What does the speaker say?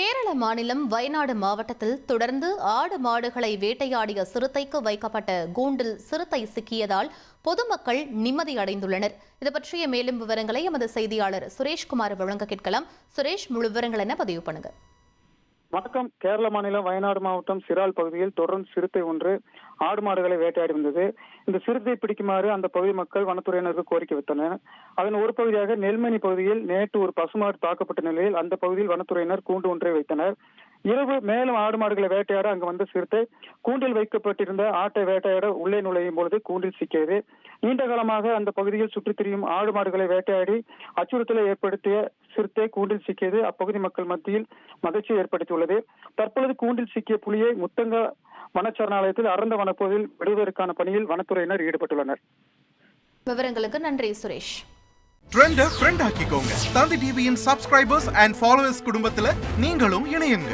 கேரள மாநிலம் வயநாடு மாவட்டத்தில் தொடர்ந்து ஆடு மாடுகளை வேட்டையாடிய சிறுத்தைக்கு வைக்கப்பட்ட கூண்டில் சிறுத்தை சிக்கியதால் பொதுமக்கள் நிம்மதி அடைந்துள்ளனர். இது பற்றிய மேலும் விவரங்களை எமது செய்தியாளர் சுரேஷ்குமார் வழங்க கேட்கலாம். சுரேஷ் முழு விவரங்கள் என பதிவு பண்ணுங்க. வணக்கம். கேரள மாநிலம் வயநாடு மாவட்டம் சிரால் பகுதியில் தொடர்ந்து சிறுத்தை ஒன்று ஆடு மாடுகளை வேட்டையாடி வந்தது. இந்த சிறுத்தை பிடிக்குமாறு அந்த பகுதி மக்கள் வனத்துறையினருக்கு கோரிக்கை வைத்தனர் அதன் ஒரு பகுதியாக நெல்மணி பகுதியில் நேற்று ஒரு பசுமாடு தாக்கப்பட்ட நிலையில் அந்த பகுதியில் வனத்துறையினர் கூண்டு ஒன்றை வைத்தனர். இரவு மேலும் ஆடு மாடுகளை வேட்டையாட அங்கு வந்த சிறுத்தை கூண்டில் வைக்கப்பட்டிருந்த ஆட்டை வேட்டையாட உள்ளே நுழையும் பொழுது கூண்டில் சிக்கியது. நீண்ட காலமாக அந்த பகுதியில் சுற்றித் திரியும் ஆடு மாடுகளை வேட்டையாடி அச்சுறுத்தலை ஏற்படுத்திய சிறுத்தை கூண்டில் சிக்கியது அப்பகுதி மக்கள் மத்தியில் மகிழ்ச்சியை ஏற்படுத்தியுள்ளது. தற்பொழுது கூண்டில் சிக்கிய புலியை முத்தங்க வனச்சரணாலயத்தில் அறந்த வனப்பகுதியில் விடுவதற்கான பணியில் வனத்துறையினர் ஈடுபட்டுள்ளனர். விவரங்களுக்கு நன்றி சுரேஷ். ட்ரெண்ட ஃப்ரெண்ட் ஆக்கிக்கோங்க. தந்தி டிவியின் சப்ஸ்கிரைபர்ஸ் அண்ட் ஃபாலோவர்ஸ் குடும்பத்துல நீங்களும் இணையுங்க.